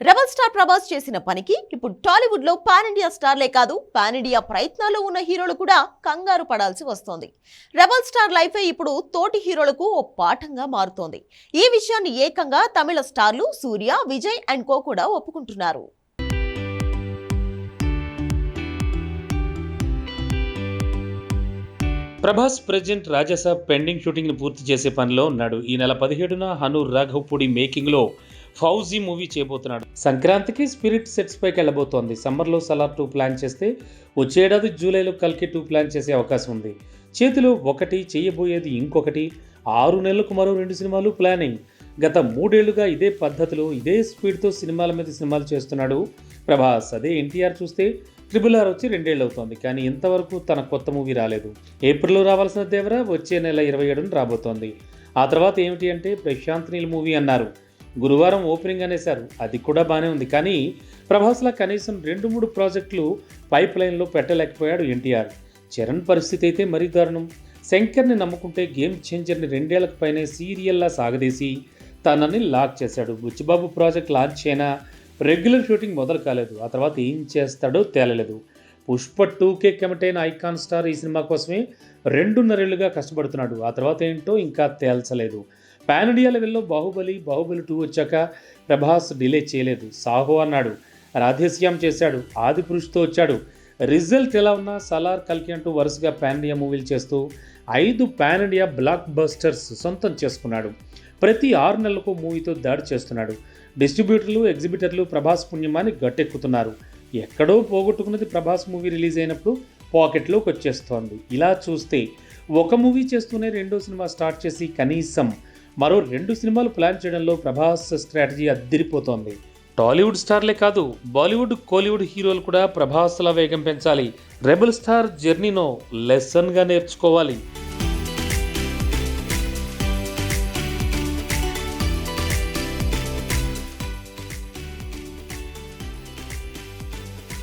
Rebel star Prabhas చేసిన పనికి ఇప్పుడు టాలీవుడ్లో పాన్ ఇండియా స్టార్లే కాదు పాన్ ఇండియా ప్రయత్నాల్లో ఉన్న హీరోలు కూడా కంగారు పడాల్సి వస్తోంది. రెబల్ స్టార్ లైఫే ఇప్పుడు తోటి హీరోలకు ఓ పాఠంగా మారుతోంది. ఈ విషయాన్ని ఏకంగా తమిళ స్టార్లు సూర్య విజయ్ అండ్ కో కూడా ఒప్పుకుంటున్నారు. ప్రభాస్ ప్రెజెంట్ రాజసాబ్ పెండింగ్ షూటింగ్ను పూర్తి చేసే పనిలో ఉన్నాడు. ఈ నెల పదిహేడున హను రాఘవపూడి మేకింగ్లో ఫౌజీ మూవీ చేయబోతున్నాడు. సంక్రాంతికి స్పిరిట్ సెట్స్ పైకి వెళ్ళబోతోంది. సమ్మర్లో సలార్ టూ ప్లాన్ చేస్తే వచ్చేడాది జూలైలో కల్కి టూ ప్లాన్ చేసే అవకాశం ఉంది. చేతిలో ఒకటి చేయబోయేది ఇంకొకటి ఆరు నెలలకు మరో రెండు సినిమాలు ప్లానింగ్. గత మూడేళ్ళుగా ఇదే పద్ధతిలో ఇదే స్పీడ్తో సినిమాల మీద సినిమాలు చేస్తున్నాడు ప్రభాస్. అదే ఎన్టీఆర్ చూస్తే ట్రిపుల్ ఆర్ వచ్చి రెండేళ్ళు అవుతోంది. కానీ ఇంతవరకు తన కొత్త మూవీ రాలేదు. ఏప్రిల్లో రావాల్సిన దేవరా వచ్చే నెల ఇరవై ఏడున రాబోతోంది. ఆ తర్వాత ఏమిటి అంటే ప్రశాంత్ నీల్ మూవీ అన్నారు. గురువారం ఓపెనింగ్ అనేశారు అది కూడా బాగానే ఉంది. కానీ ప్రభాస్లా కనీసం రెండు మూడు ప్రాజెక్టులు పైప్ లైన్లో పెట్టలేకపోయాడు ఎన్టీఆర్. చరణ్ పరిస్థితి అయితే మరీ దారుణం. శంకర్ని నమ్ముకుంటే గేమ్ చేంజర్ని రెండేళ్ళకు పైనే సీరియల్లా సాగదీసి తనని లాక్ చేశాడు. బుచ్చిబాబు ప్రాజెక్ట్ లాంచ్ అయినా రెగ్యులర్ షూటింగ్ మొదలు కాలేదు. ఆ తర్వాత ఏం చేస్తాడో తేలలేదు. పుష్ప టూకే కమిట్ ఐకాన్ స్టార్ ఈ సినిమా కోసమే రెండున్నరేళ్ళుగా కష్టపడుతున్నాడు. ఆ తర్వాత ఏంటో ఇంకా తేల్చలేదు. పాన్ ఇండియా లెవెల్లో బాహుబలి బాహుబలి టూ వచ్చాక ప్రభాస్ డిలే చేయలేదు. సాహో అన్నాడు. రాధేశ్యామ్ చేశాడు. ఆది పురుషుతో వచ్చాడు. రిజల్ట్ ఎలా ఉన్నా సలార్ కల్కి అంటూ వరుసగా పాన్ ఇండియా మూవీలు చేస్తూ ఐదు పాన్ ఇండియా బ్లాక్ బస్టర్స్ సొంతం చేసుకున్నాడు. ప్రతి ఆరు నెలలకు మూవీతో దాడి చేస్తున్నాడు. డిస్ట్రిబ్యూటర్లు ఎగ్జిబిటర్లు ప్రభాస్ పుణ్యమాన్ని గట్టెక్కుతున్నారు. ఎక్కడో పోగొట్టుకున్నది ప్రభాస్ మూవీ రిలీజ్ అయినప్పుడు పాకెట్లోకి వచ్చేస్తోంది. ఇలా చూస్తే ఒక మూవీ చేస్తూనే రెండో సినిమా స్టార్ట్ చేసి కనీసం మరో రెండు సినిమాలు ప్లాన్ చేయడంలో ప్రభాస్ స్ట్రాటజీ అద్దరిపోతోంది. టాలీవుడ్ స్టార్లే కాదు బాలీవుడ్ కోలీవుడ్ హీరోలు కూడా ప్రభాస్ల వేగం పెంచాలి. రెబల్ స్టార్ జర్నీను లెసన్గా నేర్చుకోవాలి.